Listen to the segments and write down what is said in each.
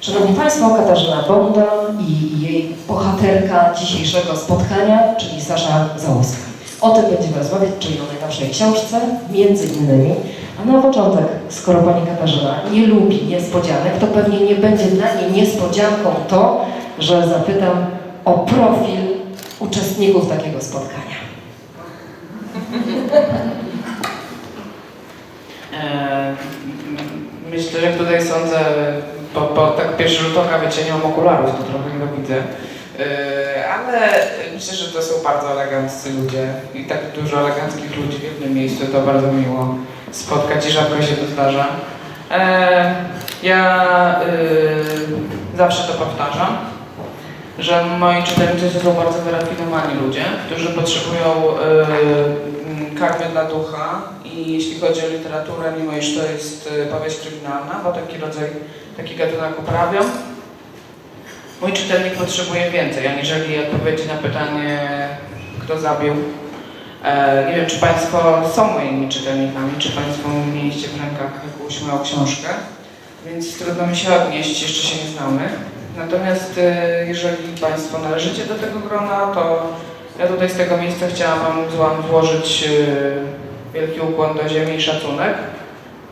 Szanowni Państwo, Katarzyna Bondan i jej bohaterka dzisiejszego spotkania, czyli Sasza Załuska. O tym będziemy rozmawiać, czyli o najnowszej książce, między innymi. A na początek, skoro Pani Katarzyna nie lubi niespodzianek, to pewnie nie będzie dla niej niespodzianką to, że zapytam o profil uczestników takiego spotkania. E, Myślę, że tutaj sądzę, po, po tak pierwszy rzut oka wiecie, okularów, to trochę nie widzę. E, Ale myślę, że to są bardzo eleganccy ludzie i tak dużo eleganckich ludzi w jednym miejscu, to bardzo miło spotkać i rzadko się to zdarza. E, Ja y, zawsze to powtarzam, że moi czytelnicy to są bardzo wyrafinowani ludzie, którzy potrzebują y, karmy dla ducha i jeśli chodzi o literaturę, mimo iż to jest y, powieść kryminalna, bo taki rodzaj, taki gatunek uprawiam, mój czytelnik potrzebuje więcej, aniżeli odpowiedzi na pytanie, kto zabił. E, nie wiem, czy Państwo są moimi czytelnikami, czy Państwo mieliście w rękach jakąś moją książkę, więc trudno mi się odnieść, jeszcze się nie znamy. Natomiast e, jeżeli Państwo należycie do tego grona, to ja tutaj z tego miejsca chciałam Wam złożyć e, wielki ukłon do ziemi i szacunek.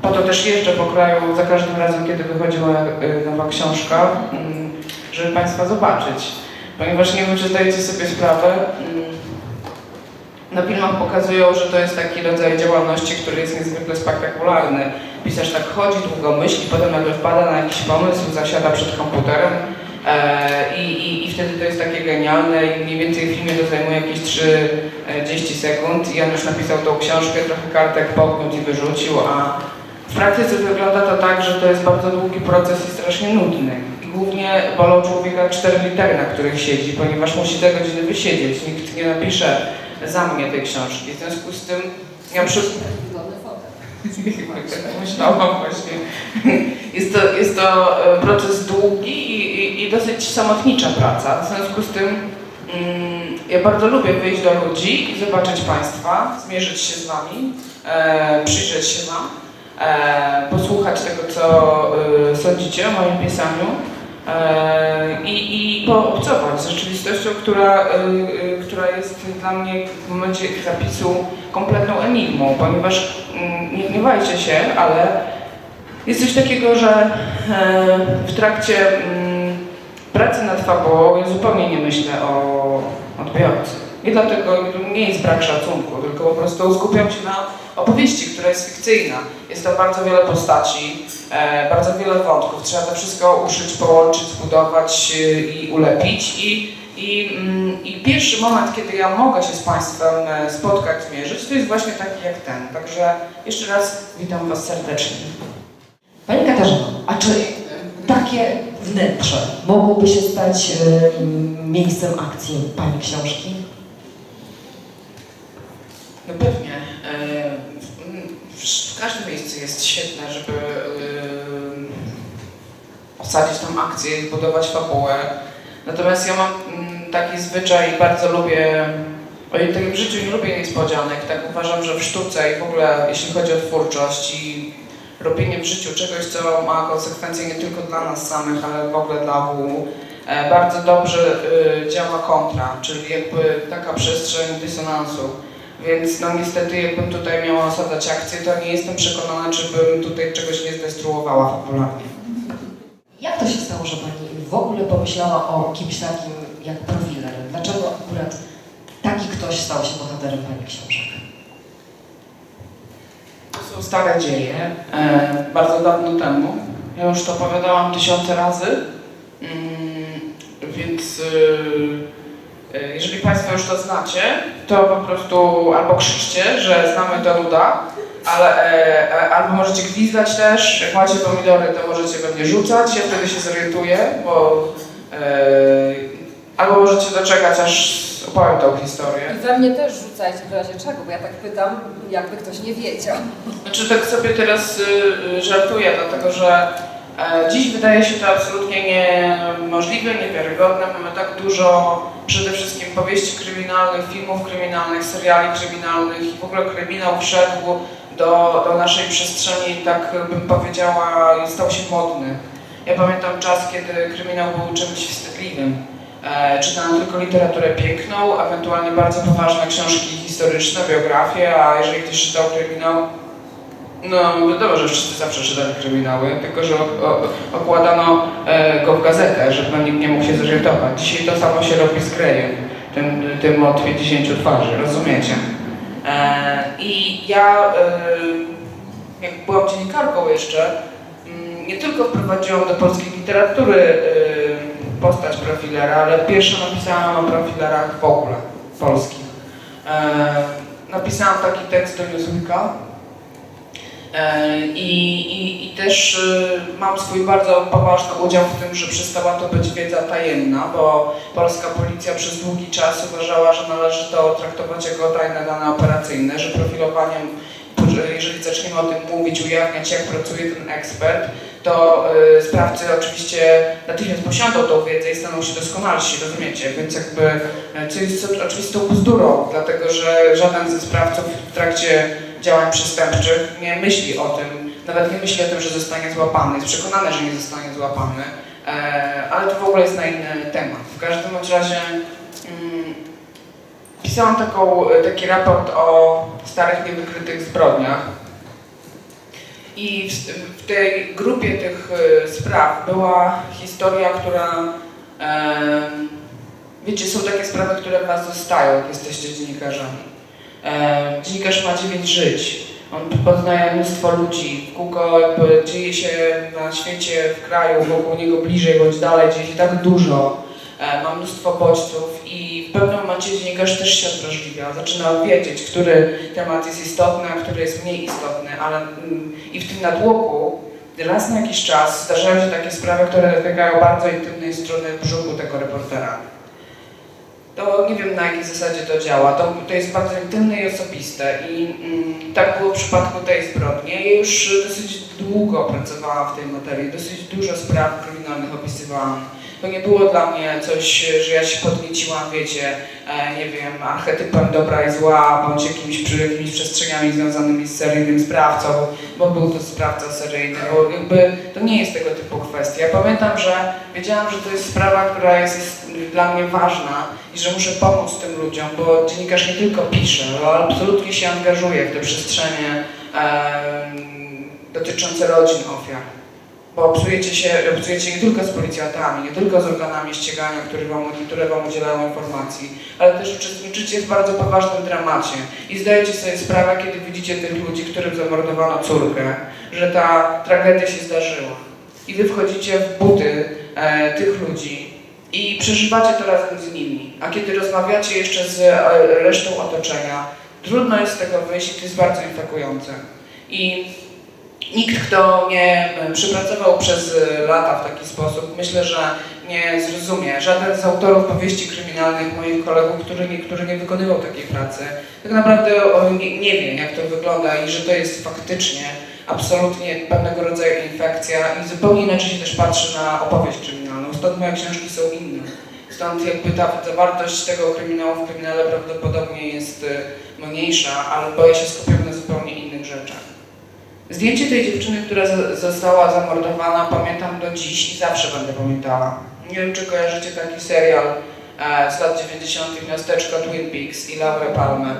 Po to też jeżdżę po kraju za każdym razem, kiedy wychodziła e, nowa książka, mm, żeby Państwa zobaczyć. Ponieważ nie wiem, czy zdajecie sobie sprawę, mm, na filmach pokazują, że to jest taki rodzaj działalności, który jest niezwykle spektakularny. Pisarz tak chodzi, długo myśli, potem nagle wpada na jakiś pomysł, zasiada przed komputerem i, i, i wtedy to jest takie genialne i mniej więcej w filmie to zajmuje jakieś 30 sekund i on już napisał tą książkę, trochę kartek popchnął i wyrzucił, a w praktyce wygląda to tak, że to jest bardzo długi proces i strasznie nudny. I głównie bolą człowieka cztery litery, na których siedzi, ponieważ musi te godziny wysiedzieć. Nikt nie napisze za mnie tej książki. W związku z tym ja przy... Myślałam właśnie. Jest to, jest to e, proces długi i, i, i dosyć samotnicza praca. W związku z tym mm, ja bardzo lubię wyjść do ludzi zobaczyć Państwa, zmierzyć się z Wami, e, przyjrzeć się Wam, e, posłuchać tego, co e, sądzicie o moim pisaniu i, i poobcować z rzeczywistością, która, e, e, która jest dla mnie w momencie zapisu kompletną enigmą, ponieważ mm, nie gniewajcie się, ale jest coś takiego, że e, w trakcie mm, pracy nad fabułą ja zupełnie nie myślę o odbiorcy. Nie dlatego nie jest brak szacunku, tylko po prostu skupiam się na opowieści, która jest fikcyjna. Jest tam bardzo wiele postaci, e, bardzo wiele wątków. Trzeba to wszystko uszyć, połączyć, zbudować e, i ulepić. I, i, mm, I pierwszy moment, kiedy ja mogę się z Państwem e, spotkać, zmierzyć, to jest właśnie taki jak ten. Także jeszcze raz witam Was serdecznie. Pani Katarzyno, a czy takie wnętrze mogłoby się stać e, miejscem akcji Pani książki? No pewnie. E, w- każdym miejscu jest świetne, żeby e, osadzić tam akcję, zbudować fabułę. Natomiast ja mam mm, taki zwyczaj, bardzo lubię, o tak w życiu nie lubię niespodzianek, tak uważam, że w sztuce i w ogóle jeśli chodzi o twórczość i robienie w życiu czegoś, co ma konsekwencje nie tylko dla nas samych, ale w ogóle dla ogółu, e, bardzo dobrze działa kontra, czyli jakby taka przestrzeń dysonansu. Więc no niestety jakbym tutaj miała osadzać akcję, to nie jestem przekonana, czy bym tutaj czegoś nie zdestruowała fabularnie. Jak to się stało, że Pani w ogóle pomyślała o kimś takim jak profiler? Dlaczego akurat taki ktoś stał się bohaterem Pani książek? To są stare dzieje, e, bardzo dawno temu. Ja już to opowiadałam tysiące razy, mm, więc e, e, jeżeli Państwo już to znacie, to po prostu albo krzyczcie, że znamy to ruda, ale, e, e, albo możecie gwizdać też, jak macie pomidory, to możecie we mnie rzucać, ja wtedy się zorientuję, bo e, albo możecie doczekać, aż opowiem tą historię. I we mnie też rzucajcie w razie czego, bo ja tak pytam, jakby ktoś nie wiedział. Znaczy tak sobie teraz y, y, żartuję, dlatego że e, dziś wydaje się to absolutnie niemożliwe, niewiarygodne. Mamy tak dużo przede wszystkim powieści kryminalnych, filmów kryminalnych, seriali kryminalnych i w ogóle kryminał wszedł do, do naszej przestrzeni, tak bym powiedziała, stał się modny. Ja pamiętam czas, kiedy kryminał był czymś wstydliwym. E, czytano tylko literaturę piękną, ewentualnie bardzo poważne książki historyczne, biografie, a jeżeli ktoś czytał kryminał, no wiadomo, że wszyscy zawsze czytali kryminały, tylko że o, o, okładano e, go w gazetę, żeby nikt nie mógł się zorientować. Dzisiaj to samo się robi z Grejem, tym, tym od 50 twarzy, rozumiecie? E, I ja, e, jak byłam dziennikarką jeszcze, mm, nie tylko wprowadziłam do polskiej literatury postać profilera, ale pierwsza napisałam o profilerach w ogóle polskich. Napisałam taki tekst do Newsweeka, I, i, I też e, mam swój bardzo poważny udział w tym, że przestała to być wiedza tajemna, bo polska policja przez długi czas uważała, że należy to traktować jako tajne dane operacyjne, że profilowaniem, że jeżeli zaczniemy o tym mówić, ujawniać jak pracuje ten ekspert, to e, sprawcy oczywiście natychmiast posiądą tą wiedzę i staną się doskonalsi, rozumiecie? Więc jakby, e, co jest oczywistą bzdurą, dlatego że żaden ze sprawców w trakcie działań przestępczych nie myśli o tym, nawet nie myśli o tym, że zostanie złapany, jest przekonany, że nie zostanie złapany, e, ale to w ogóle jest na inny temat. W każdym razie mm, pisałam taką, taki raport o starych, niewykrytych zbrodniach i w, w tej grupie tych e, spraw była historia, która e, wiecie, są takie sprawy, które w was zostają, jak jesteście dziennikarzami. E, dziennikarz ma dziewięć żyć. On poznaje mnóstwo ludzi, kółko jakby dzieje się na świecie, w kraju, wokół niego bliżej bądź dalej, dzieje się tak dużo, e, ma mnóstwo bodźców i w pewnym momencie dziennikarz też się odwrażliwia, zaczyna wiedzieć, który temat jest istotny, a który jest mniej istotny, ale mm, i w tym natłoku raz na jakiś czas zdarzają się takie sprawy, które dotykają bardzo intymnej strony brzuchu tego reportera to nie wiem na jakiej zasadzie to działa. To, to jest bardzo intymne i osobiste i mm, tak było w przypadku tej zbrodni. Ja już dosyć długo pracowałam w tej materii, dosyć dużo spraw kryminalnych opisywałam. To nie było dla mnie coś, że ja się podnieciłam, wiecie, e, nie wiem, archetypem dobra i zła, bądź jakimiś, jakimiś przestrzeniami związanymi z seryjnym sprawcą, bo był to sprawca seryjny, bo jakby to nie jest tego typu kwestia. Pamiętam, że wiedziałam, że to jest sprawa, która jest, jest dla mnie ważna i że muszę pomóc tym ludziom, bo dziennikarz nie tylko pisze, ale absolutnie się angażuje w te przestrzenie em, dotyczące rodzin ofiar. Bo obcujecie się, obcujecie nie tylko z policjantami, nie tylko z organami ścigania, które wam, które wam udzielają informacji, ale też uczestniczycie w bardzo poważnym dramacie i zdajecie sobie sprawę, kiedy widzicie tych ludzi, którym zamordowano córkę, że ta tragedia się zdarzyła. I wy wchodzicie w buty e, tych ludzi i przeżywacie to razem z nimi. A kiedy rozmawiacie jeszcze z e, resztą otoczenia, trudno jest z tego wyjść i to jest bardzo infekujące. I nikt, kto nie przypracował przez e, lata w taki sposób, myślę, że nie zrozumie. Żaden z autorów powieści kryminalnych, moich kolegów, który nie, który nie wykonywał takiej pracy, tak naprawdę nie, wie, jak to wygląda i że to jest faktycznie absolutnie pewnego rodzaju infekcja i zupełnie inaczej się też patrzy na opowieść kryminalną. Stąd moje książki są inne. Stąd jakby ta zawartość tego kryminału w kryminale prawdopodobnie jest e, mniejsza, ale bo ja się skupiam na zupełnie innych rzeczach. Zdjęcie tej dziewczyny, która została zamordowana, pamiętam do dziś i zawsze będę pamiętała. Nie wiem, czy kojarzycie taki serial e, z lat 90. Miasteczko Twin Peaks i Laura Palmer.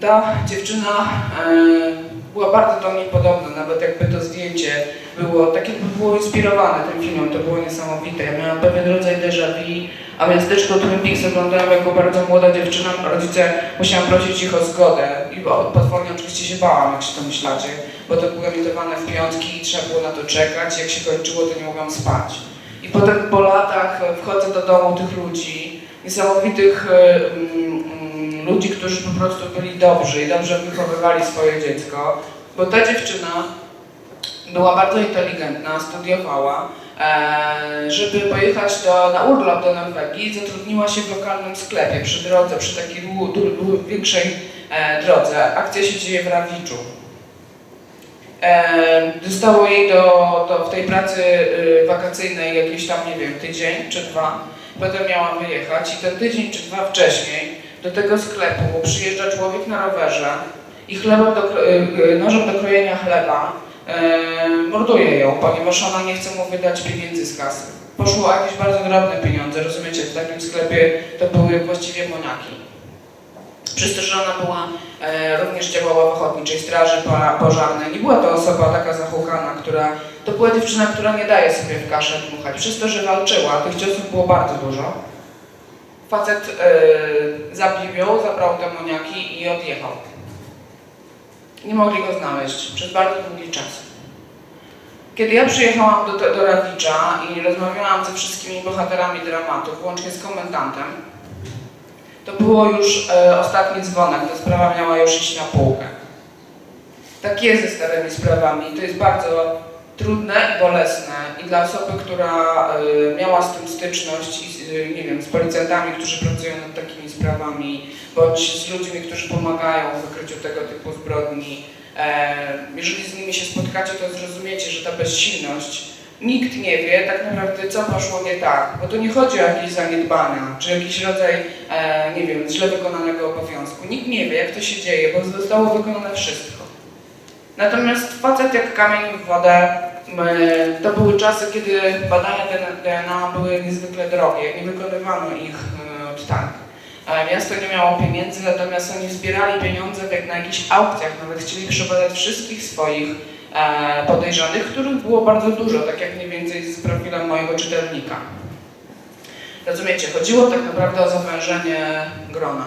Ta dziewczyna e, była bardzo do niej podobna, nawet jakby to zdjęcie było, tak jakby było inspirowane tym filmem, to było niesamowite. Ja miałam pewien rodzaj déjà vu, a miasteczko Twin Peaks oglądałam jako bardzo młoda dziewczyna, rodzice musiałam prosić ich o zgodę i potwornie oczywiście się bałam, jak się to myślacie, bo to było emitowane w piątki i trzeba było na to czekać, jak się kończyło, to nie mogłam spać. I potem po latach wchodzę do domu tych ludzi, niesamowitych ludzi, którzy po prostu byli dobrzy i dobrze wychowywali swoje dziecko, bo ta dziewczyna była bardzo inteligentna, studiowała, e, żeby pojechać do, na urlop do Norwegii, zatrudniła się w lokalnym sklepie przy drodze, przy takiej większej e, drodze. Akcja się dzieje w Rawiczu. E, Zostało jej do, do, w tej pracy wakacyjnej jakieś tam, nie wiem, tydzień czy dwa. Potem miała wyjechać i ten tydzień czy dwa wcześniej do tego sklepu przyjeżdża człowiek na rowerze i chlebem do, y, y, nożem do krojenia chleba e, morduje ją, ponieważ ona nie chce mu wydać pieniędzy z kasy. Poszło jakieś bardzo drobne pieniądze, rozumiecie, w takim sklepie to były właściwie moniaki. Przez to, że ona była, e, również działała w Ochotniczej Straży Pożarnej. Nie była to osoba taka zahukana, która, to była dziewczyna, która nie daje sobie w kaszę dmuchać. Przez to, że walczyła, tych ciosów było bardzo dużo. Facet e, zabił ją, zabrał te moniaki i odjechał. Nie mogli go znaleźć przez bardzo długi czas. Kiedy ja przyjechałam do, do Rawicza i rozmawiałam ze wszystkimi bohaterami dramatu, włącznie z komendantem, to było już e, ostatni dzwonek, ta sprawa miała już iść na półkę. Tak jest ze starymi sprawami. To jest bardzo trudne i bolesne i dla osoby, która e, miała z tym styczność i z, e, nie wiem, z policjantami, którzy pracują nad takimi sprawami, bądź z ludźmi, którzy pomagają w wykryciu tego typu zbrodni. E, jeżeli z nimi się spotkacie, to zrozumiecie, że ta bezsilność Nikt nie wie tak naprawdę, co poszło nie tak, bo tu nie chodzi o jakieś zaniedbania, czy jakiś rodzaj, e, nie wiem, źle wykonanego obowiązku. Nikt nie wie, jak to się dzieje, bo zostało wykonane wszystko. Natomiast facet jak kamień w wodę, to były czasy, kiedy badania DNA były niezwykle drogie, nie wykonywano ich e, od tak. E, Miasto nie miało pieniędzy, natomiast oni zbierali pieniądze jak na jakichś aukcjach, nawet chcieli przebadać wszystkich swoich e, podejrzanych, których było bardzo dużo, tak jak mniej więcej z profilem mojego czytelnika. Rozumiecie, chodziło tak naprawdę o zawężenie grona.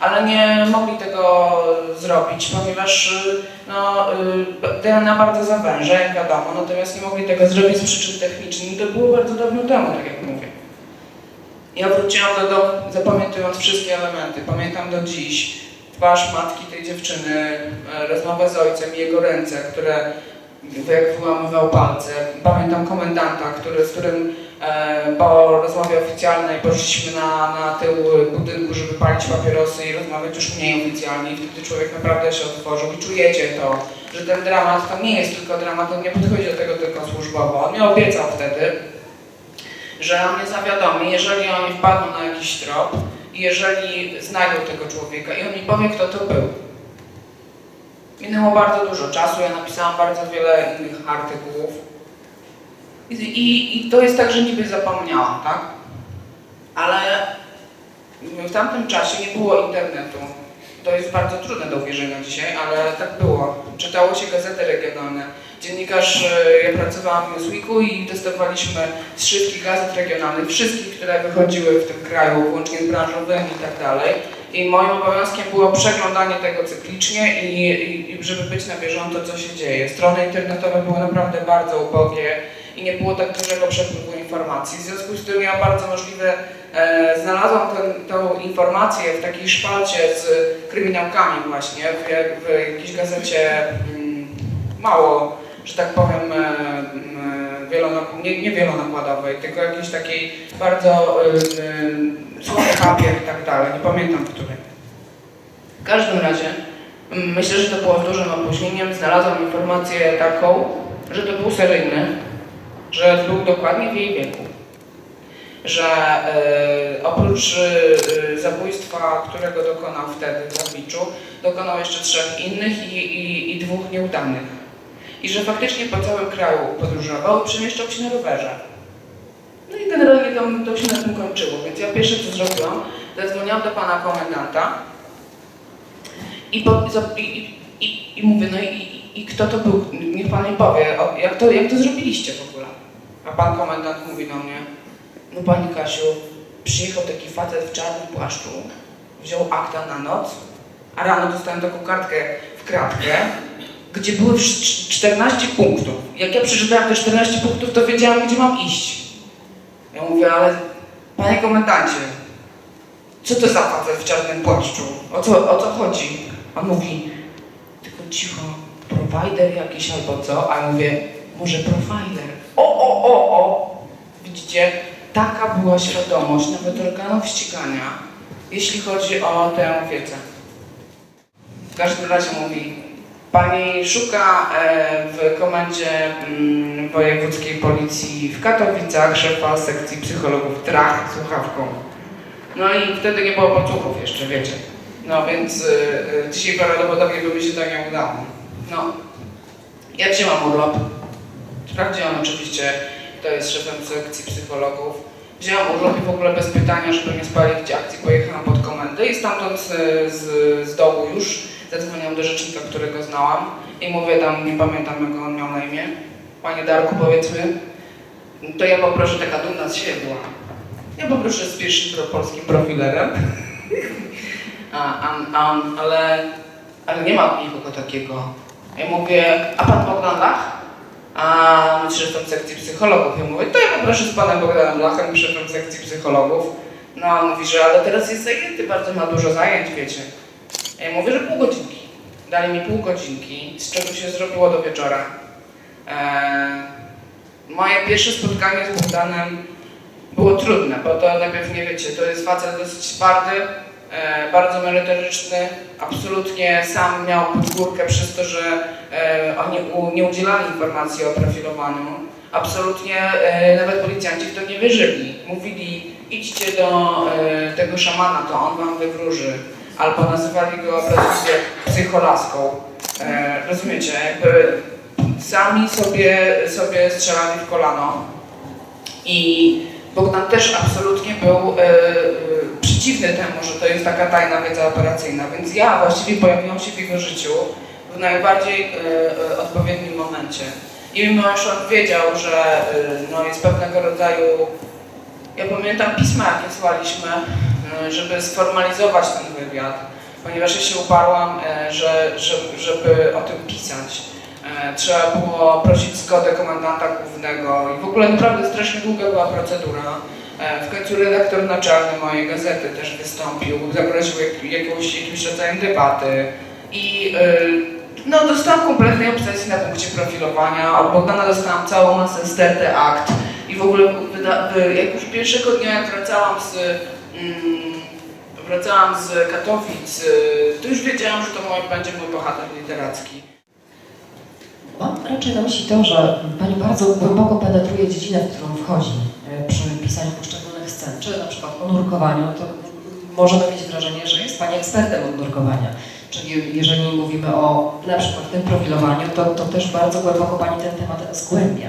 Ale nie mogli tego zrobić, ponieważ y, no, y, DNA bardzo zawęża, jak wiadomo, natomiast nie mogli tego zrobić z przyczyn technicznych. To było bardzo dawno temu, tak jak mówię. Ja wróciłam do domu, zapamiętując wszystkie elementy. Pamiętam do dziś twarz matki tej dziewczyny, e, rozmowę z ojcem i jego ręce, które jak wyłamywał palce. Pamiętam komendanta, który, z którym po rozmowie oficjalnej poszliśmy na, na tył budynku, żeby palić papierosy i rozmawiać już mniej oficjalnie. I wtedy człowiek naprawdę się otworzył i czujecie to, że ten dramat to nie jest tylko dramat, on nie podchodzi do tego tylko służbowo. On mi obiecał wtedy, że on mnie zawiadomi, jeżeli oni wpadną na jakiś trop i jeżeli znajdą tego człowieka i on mi powie, kto to był. Minęło bardzo dużo czasu, ja napisałam bardzo wiele innych artykułów. I, i, to jest tak, że niby zapomniałam, tak? Ale w tamtym czasie nie było internetu. To jest bardzo trudne do uwierzenia dzisiaj, ale tak było. Czytało się gazety regionalne. Dziennikarz, e, ja pracowałam w Newsweeku i testowaliśmy zszywki gazet regionalnych, wszystkich, które wychodziły w tym kraju, łącznie z branżowymi i tak dalej. I moim obowiązkiem było przeglądanie tego cyklicznie i, i żeby być na bieżąco, co się dzieje. Strony internetowe były naprawdę bardzo ubogie i nie było tak dużego przepływu informacji. W związku z tym ja bardzo możliwe e, znalazłam tą informację w takiej szpalcie z kryminałkami właśnie, w, w jakiejś gazecie mm, mało, że tak powiem, e, mm, nie, nie wielonakładowej, tylko jakiejś takiej bardzo y, słaby papier i tak dalej, nie pamiętam której. W każdym razie mm, myślę, że to było z dużym opóźnieniem. Znalazłam informację taką, że to był seryjny, że był dokładnie w jej wieku. Że e, oprócz e, zabójstwa, którego dokonał wtedy w Zabiczu, dokonał jeszcze trzech innych i, i, i dwóch nieudanych. I że faktycznie po całym kraju podróżował i przemieszczał się na rowerze. No i generalnie to, to się na tym kończyło, więc ja pierwsze co zrobiłam, zadzwoniłam do pana komendanta i, po, i, i, i, mówię, no i, i, kto to był, niech pan mi powie, jak, to, jak to zrobiliście w ogóle? A pan komendant mówi do mnie, no pani Kasiu, przyjechał taki facet w czarnym płaszczu, wziął akta na noc, a rano dostałem taką kartkę w kratkę, gdzie były wsz- 14 punktów. Jak ja przeczytałem te 14 punktów, to wiedziałam, gdzie mam iść. Ja mówię, ale panie komendancie, co to za facet w czarnym płaszczu? O co, o co chodzi? On mówi, tylko cicho, prowajder jakiś albo co? A ja mówię, może prowajder. O, o, o, o! Widzicie, taka była świadomość nawet organów ścigania, jeśli chodzi o tę wiedzę. W każdym razie mówi, pani szuka e, w komendzie mm, wojewódzkiej policji w Katowicach szefa sekcji psychologów trach słuchawką. No i wtedy nie było podsłuchów jeszcze, wiecie. No więc y, y, dzisiaj prawdopodobnie by mi się to nie udało. No. Ja wzięłam urlop. Sprawdziłam oczywiście, kto jest szefem sekcji psychologów. Wzięłam urlop i w ogóle bez pytania, żeby nie spalić akcji, pojechałam pod komendę i stamtąd z, z, z dołu już zadzwoniłam do rzecznika, którego znałam i mówię tam, nie pamiętam jak on miał na imię, Panie Darku powiedzmy, to ja poproszę, taka dumna z siebie była. Ja poproszę z pierwszym polskim profilerem. A, a, a, ale, ale nie ma nikogo takiego. Ja mówię, a pan Lach? A szefem sekcji psychologów. Ja mówię, to ja poproszę z panem Bogdanem Lachem, szefem sekcji psychologów. No a on mówi, że ale teraz jest zajęty, bardzo ma dużo zajęć, wiecie. Ja mówię, że pół godzinki. Dali mi pół godzinki, z czego się zrobiło do wieczora. Eee, moje pierwsze spotkanie z Bogdanem było trudne, bo to najpierw nie wiecie, to jest facet dosyć twardy, bardzo merytoryczny, absolutnie sam miał podgórkę przez to, że e, oni nie udzielali informacji o profilowaniu. Absolutnie e, nawet policjanci w to nie wierzyli. Mówili, idźcie do e, tego szamana, to on wam wywróży. Albo nazywali go obraźliwie psycholaską. E, rozumiecie, jakby sami sobie, sobie strzelali w kolano. I Bogdan też absolutnie był e, e, przeciwny temu, że to jest taka tajna wiedza operacyjna, więc ja właściwie pojawiłam się w jego życiu w najbardziej e, e, odpowiednim momencie. I mimo, że on wiedział, że e, no, jest pewnego rodzaju, ja pamiętam pisma, jakie słaliśmy, e, żeby sformalizować ten wywiad, ponieważ ja się uparłam, e, że, że, żeby o tym pisać. E, Trzeba było prosić zgodę komendanta głównego i w ogóle naprawdę strasznie długa była procedura. E, W końcu redaktor naczelny mojej gazety też wystąpił, zagroził jak, jakąś, jakimś rodzajem debaty i e, no, dostałam kompletnej obsesji na punkcie profilowania. Od Bogdana dostałam całą masę sterty akt i w ogóle jak już pierwszego dnia jak wracałam z mm, wracałam z Katowic, to już wiedziałam, że to mój, będzie mój bohater literacki. Mam raczej na myśli to, że Pani bardzo głęboko penetruje dziedzinę, w którą wchodzi e, przy pisaniu poszczególnych scen, czy na przykład o nurkowaniu, to możemy mieć wrażenie, że jest Pani ekspertem od nurkowania. Czyli jeżeli mówimy o na przykład tym profilowaniu, to, to też bardzo głęboko Pani ten temat zgłębia.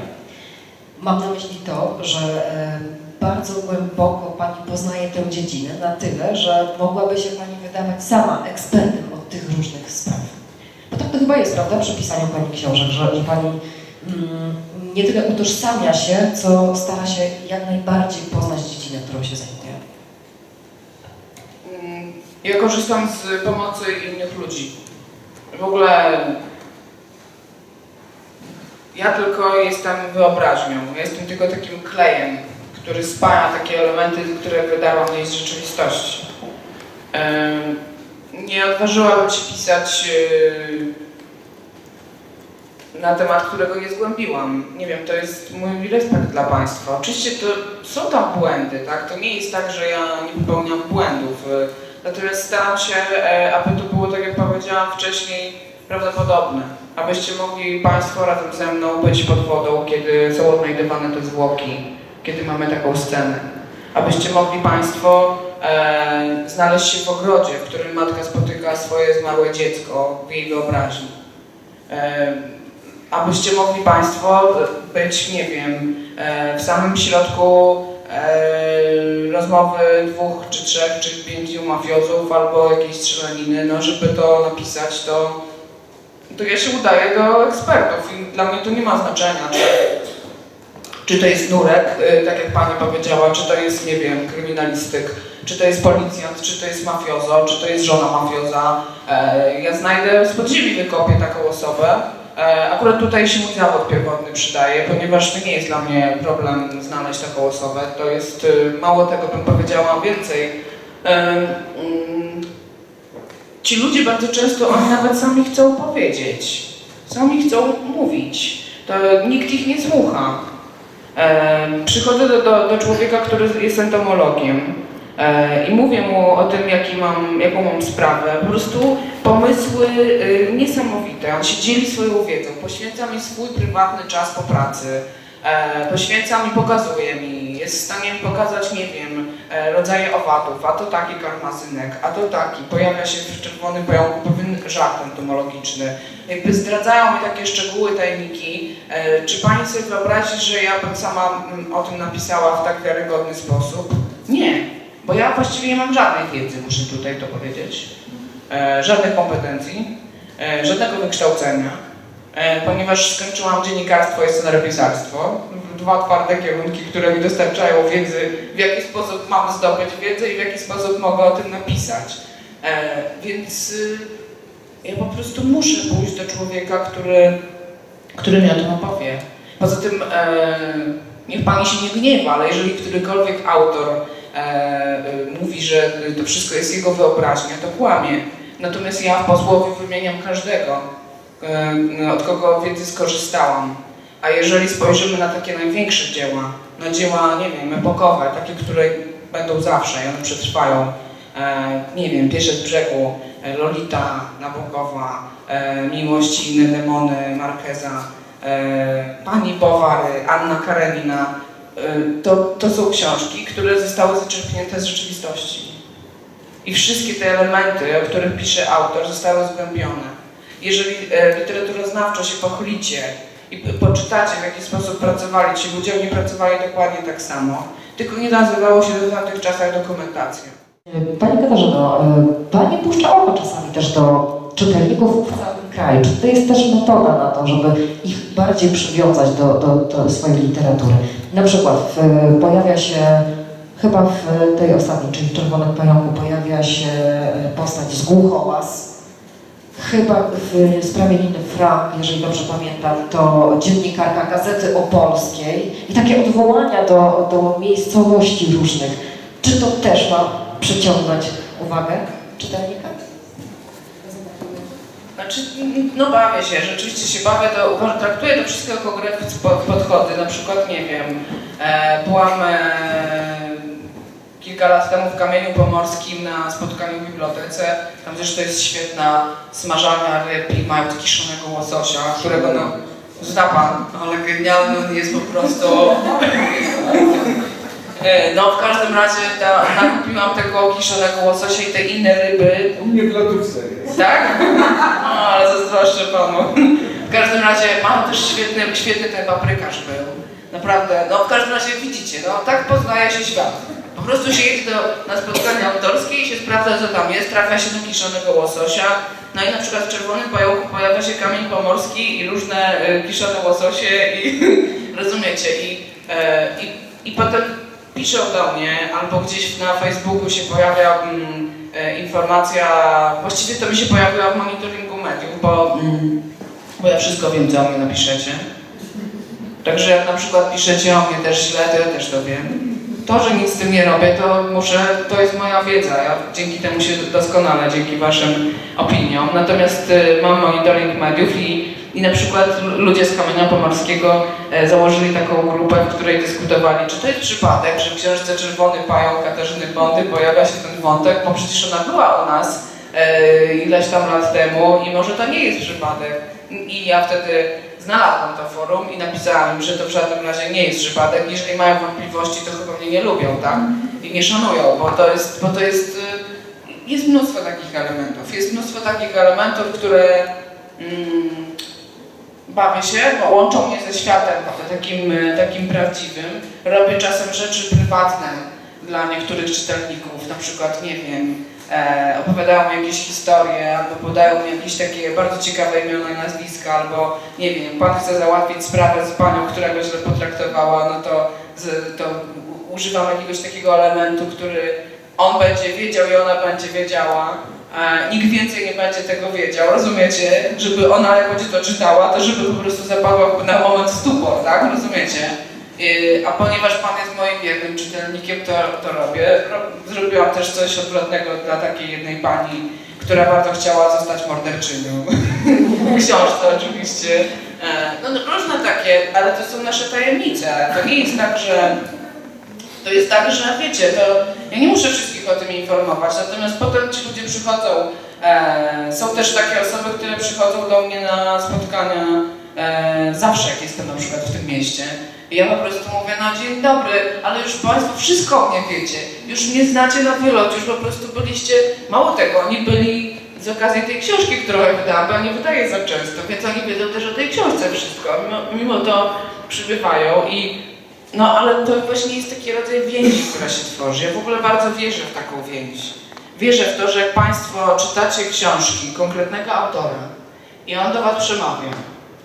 Mam na myśli to, że e, bardzo głęboko Pani poznaje tę dziedzinę na tyle, że mogłaby się Pani wydawać sama ekspertem od tych różnych spraw. To chyba jest, prawda, przy pisaniu Pani książek, że, że Pani mm, nie tyle utożsamia się, co stara się jak najbardziej poznać dziedzinę, którą się zajmuje. Mm, Ja korzystam z pomocy innych ludzi. W ogóle ja tylko jestem wyobraźnią. Ja jestem tylko takim klejem, który spaja takie elementy, które wydarłam z rzeczywistości. Nie odważyłabym się pisać e, na temat, którego nie zgłębiłam. Nie wiem, to jest mój respekt dla Państwa. Oczywiście to są tam błędy, tak? To nie jest tak, że ja nie popełniam błędów. Natomiast staram się, e, aby to było, tak jak powiedziałam wcześniej, prawdopodobne. Abyście mogli Państwo razem ze mną być pod wodą, kiedy są odnajdywane te zwłoki, kiedy mamy taką scenę. Abyście mogli Państwo e, znaleźć się w ogrodzie, w którym matka spotyka swoje zmarłe dziecko w jej wyobraźni. E, abyście mogli Państwo być, nie wiem, e, w samym środku e, rozmowy dwóch, czy trzech, czy pięciu mafiozów albo jakiejś strzelaniny, no żeby to napisać, to, to ja się udaję do ekspertów i dla mnie to nie ma znaczenia, czy, czy to jest nurek, y, tak jak Pani powiedziała, czy to jest, nie wiem, kryminalistyk, czy to jest policjant, czy to jest mafiozo, czy to jest żona mafioza. E, Ja znajdę, z podziemi wykopię taką osobę. E, Akurat tutaj się mój zawód pierwotny przydaje, ponieważ to nie jest dla mnie problem znaleźć taką osobę. To jest, y, mało tego bym powiedziała, więcej. Em, mm, Ci ludzie bardzo często, oni nawet sami chcą powiedzieć. Sami chcą mówić. To nikt ich nie słucha. E, przychodzę do, do, do człowieka, który jest entomologiem e, i mówię mu o tym, jaki mam, jaką mam sprawę. Po prostu pomysły e, niesamowite. On się dzieli swoją wiedzą, poświęca mi swój prywatny czas po pracy. e, poświęcam i pokazuje mi, jest w stanie mi pokazać, nie wiem, e, rodzaje owadów, a to taki karmazynek, a to taki, pojawia się w czerwonym pająku pewien żart entomologiczny. Jakby zdradzają mi takie szczegóły, tajniki. E, czy pani sobie wyobrazi, że ja bym sama mm, o tym napisała w tak wiarygodny sposób? Nie, bo ja właściwie nie mam żadnej wiedzy, muszę tutaj to powiedzieć. E, żadnych kompetencji, e, żadnego wykształcenia. E, ponieważ skończyłam dziennikarstwo i scenariopisarstwo. Dwa twarde kierunki, które mi dostarczają wiedzy, w jaki sposób mam zdobyć wiedzę i w jaki sposób mogę o tym napisać. E, więc y, ja po prostu muszę pójść do człowieka, który, który mi o tym opowie. Poza tym, e, niech pani się nie gniewa, ale jeżeli którykolwiek autor e, mówi, że to wszystko jest jego wyobraźnia, to kłamie. Natomiast ja w posłowie wymieniam każdego, e, od kogo wiedzy skorzystałam. A jeżeli spojrzymy na takie największe dzieła, na dzieła, nie wiem, epokowe, takie, które będą zawsze i one przetrwają, e, nie wiem, Piesze z brzegu, e, Lolita Nabokowa, e, Miłość i inne demony Markeza, e, Pani Bowary, Anna Karenina, to, to są książki, które zostały zaczerpnięte z rzeczywistości. I wszystkie te elementy, o których pisze autor, zostały zgłębione. Jeżeli e, literaturoznawczo się pochylicie i poczytacie, w jaki sposób pracowali ci ludzie, oni pracowali dokładnie tak samo, tylko nie nazywało się w tamtych czasach dokumentacją. Pani Katarzyno, e, Pani puszcza oko czasami też do czytelników w całym kraju. Czy to jest też metoda na to, żeby ich bardziej przywiązać do, do, do swojej literatury? Na przykład pojawia się, chyba w tej ostatniej, czyli w Czerwonym Pająku, pojawia się postać z. Chyba w sprawie Liny Frank, jeżeli dobrze pamiętam, to dziennikarka Gazety Opolskiej i takie odwołania do, do miejscowości różnych. Czy to też ma przyciągnąć uwagę czytelnika? Znaczy, no bawię się, rzeczywiście się bawię, to uważam, traktuję to wszystko jako grę w podchody. Na przykład, nie wiem, e, byłam e, kilka lat temu w Kamieniu Pomorskim na spotkaniu w bibliotece. Tam zresztą jest świetna smażalnia ryb i mają kiszonego łososia, którego no, zna pan, ale genialny on jest po prostu. E, No w każdym razie ta, nakupiłam tego kiszonego łososia i te inne ryby, U mnie w lodówce jest. tak? No, ale zazdroszczę panu. W każdym razie mam też świetny, świetny ten paprykarz był. Naprawdę, no w każdym razie widzicie, no tak poznaje się świat. Po prostu się jedzie do, na spotkanie autorskie i się sprawdza co tam jest, trafia się do kiszonego łososia. No i na przykład w Czerwonym Pająku pojawia się kamień pomorski i różne y, kiszone łososie i rozumiecie, i, e, i, i potem piszą do mnie, albo gdzieś na Facebooku się pojawia mm, e, informacja, właściwie to mi się pojawiła w monitoringu mediów, bo, mm, bo ja wszystko wiem, co o mnie napiszecie. Także jak na przykład piszecie o mnie też źle, to ja też to wiem. To, że nic z tym nie robię, to muszę, to jest moja wiedza. Ja dzięki temu się doskonale, dzięki waszym opiniom. Natomiast y, mam monitoring mediów i, i na przykład ludzie z Kamienia Pomorskiego e, założyli taką grupę, w której dyskutowali, czy to jest przypadek, że w książce Czerwony Pająk Katarzyny Bondy pojawia się ten wątek, bo przecież ona była u nas e, ileś tam lat temu i może to nie jest przypadek. I ja wtedy znalazłam to forum i napisałam że to w żadnym razie nie jest przypadek. Jeżeli mają wątpliwości, to chyba mnie nie lubią, tak? I nie szanują, bo to jest, bo to jest, y, jest mnóstwo takich elementów. Jest mnóstwo takich elementów, które mm, bawię się, bo łączą mnie ze światem takim, y, takim prawdziwym. Robię czasem rzeczy prywatne dla niektórych czytelników, na przykład, nie wiem, e, opowiadają mi jakieś historie, albo podają mi jakieś takie bardzo ciekawe imiona i nazwiska, albo nie wiem, pan chce załatwić sprawę z panią, która go źle potraktowała, no to, z, to używam jakiegoś takiego elementu, który on będzie wiedział i ona będzie wiedziała. Nikt więcej nie będzie tego wiedział, rozumiecie? Żeby ona jak będzie to czytała, to żeby po prostu zapadła na moment stupor, tak? Rozumiecie? A ponieważ Pan jest moim wiernym czytelnikiem, to, to robię. Ro- Zrobiłam też coś odwrotnego dla takiej jednej pani, która bardzo chciała zostać morderczynią. Książce oczywiście. E, no różne takie, ale to są nasze tajemnice. To nie jest tak, że to jest tak, że wiecie, to ja nie muszę wszystkich o tym informować, natomiast potem ci ludzie przychodzą, e, są też takie osoby, które przychodzą do mnie na spotkania e, zawsze, jak jestem na przykład w tym mieście. I ja po prostu mówię, no dzień dobry, ale już Państwo wszystko o mnie wiecie. Już mnie znacie na wylot, już po prostu byliście, mało tego, oni byli z okazji tej książki, którą ja wydałam, bo ja nie wydaję za często, więc oni wiedzą też o tej książce wszystko. Mimo, mimo to przybywają i no ale to właśnie jest taki rodzaj więzi, która się tworzy. Ja w ogóle bardzo wierzę w taką więź. Wierzę w to, że jak Państwo czytacie książki konkretnego autora i on do Was przemawia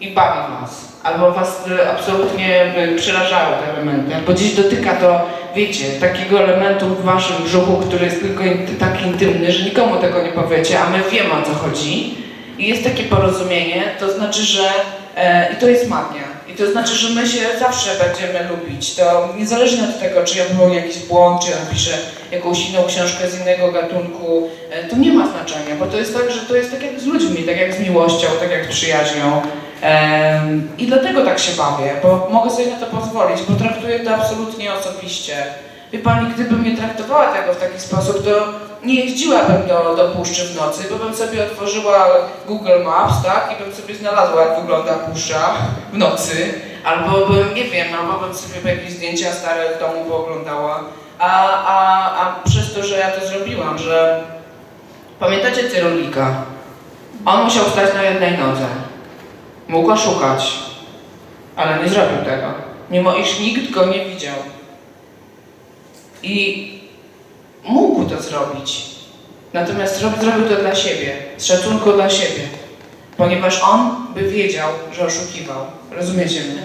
i bawi Was, albo Was y, absolutnie przerażały te elementy, albo gdzieś dotyka to, wiecie, takiego elementu w Waszym brzuchu, który jest tylko tak intymny, że nikomu tego nie powiecie, a my wiemy o co chodzi i jest takie porozumienie, to znaczy, że e, i to jest magia. To znaczy, że my się zawsze będziemy lubić. To niezależnie od tego, czy ja był jakiś błąd, czy ja napiszę jakąś inną książkę z innego gatunku, e, to nie ma znaczenia, bo to jest tak, że to jest tak jak z ludźmi, tak jak z miłością, tak jak z przyjaźnią. I dlatego tak się bawię, bo mogę sobie na to pozwolić, bo traktuję to absolutnie osobiście. Wie Pani, gdybym nie traktowała tego w taki sposób, to nie jeździłabym do, do puszczy w nocy, bo bym sobie otworzyła Google Maps, tak, i bym sobie znalazła, jak wygląda puszcza w nocy, albo bym, nie wiem, albo bym sobie jakieś zdjęcia stare w domu pooglądała, a, a, a przez to, że ja to zrobiłam, że pamiętacie Cyrulika? On musiał stać na jednej nodze. Mógł oszukać, ale nie zrobił tego, mimo iż nikt go nie widział. I mógł to zrobić. Natomiast zrob- zrobił to dla siebie, z szacunku dla siebie. Ponieważ on by wiedział, że oszukiwał. Rozumiecie mnie?